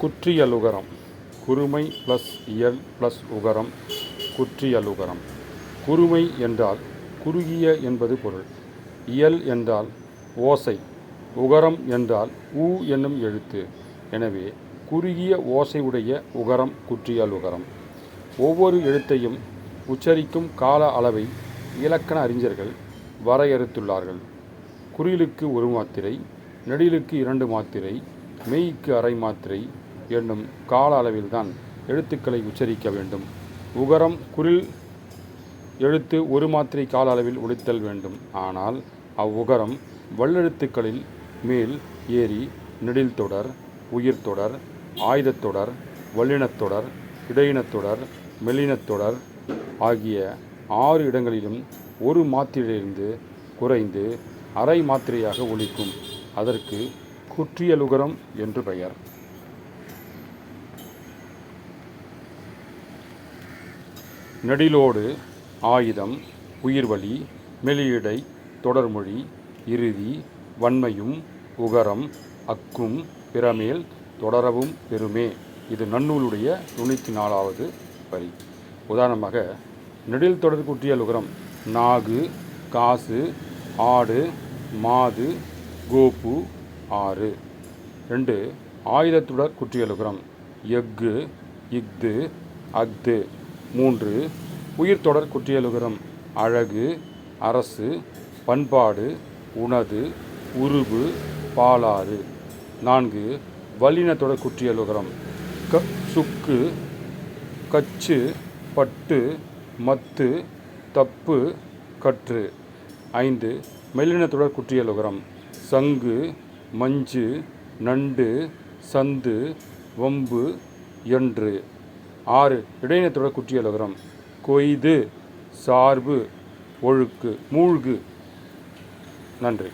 குற்றியலுகரம். குறுமை ப்ளஸ் இயல் ப்ளஸ் உகரம். குற்றியலுகரம். குறுமை என்றால் குறுகிய என்பது பொருள். இயல் என்றால் ஓசை. உகரம் என்றால் ஊ என்னும் எழுத்து. எனவே குறுகிய ஓசையுடைய உகரம் குற்றியலுகரம். ஒவ்வொரு எழுத்தையும் உச்சரிக்கும் கால அளவை இலக்கண அறிஞர்கள் வரையறுத்துள்ளார்கள். குறிலுக்கு ஒரு மாத்திரை நெடிலுக்கு இரண்டு மாத்திரை மெய்க்கு அரை மாத்திரை என்னும் கால அளவில்தான் எழுத்துக்களை உச்சரிக்க வேண்டும். உகரம் குரில் எழுத்து ஒரு மாத்திரை கால அளவில் ஒழித்தல் வேண்டும். ஆனால் அவ்வுகரம் வல்லெழுத்துக்களில் மேல் ஏறி நெடில் தொடர் உயிர் தொடர் ஆயுதத் தொடர் வல்லினத் தொடர் இடையினத் தொடர் மெல்லினத் தொடர் ஆகிய ஆறு இடங்களிலும் ஒரு மாத்திரையிலிருந்து குறைந்து அரை மாத்திரையாக ஒழிக்கும். அதற்கு குற்றியலுகரம் என்று பெயர். நெடிலோடு ஆயுதம் உயிர்வழி மெலியிடை தொடர்மொழி இறுதி வன்மையும் உகரம் அக்கும் பிறமேல் தொடரவும் பெறுமே. இது நன்னூலுடைய தொண்ணூற்றி நாலாவது வரி. உதாரணமாக நெடில் தொடர் உகரம் நாகு காசு ஆடு மாது கோப்பு ஆறு. ரெண்டு ஆயுதத்துடர் குற்றியலுகரம் எஃகு இஃது அஃது. மூன்று உயிர்த்தொடர் குற்றியலுகரம் அழகு அரசு பண்பாடு உணது உருவு பாலாறு. நான்கு வல்லினத்தொடர் குற்றியலுகரம் க சுக்கு கச்சு பட்டு மத்து தப்பு கற்று. ஐந்து மெல்லினத்துடர் குற்றியலுகரம் சங்கு மஞ்சு நண்டு சந்து வம்பு என்று ஆறு. இடையினத்துடர் குற்றியலுகரம் கொய்து சார்பு ஒழுக்கு மூழ்கு. நன்றி.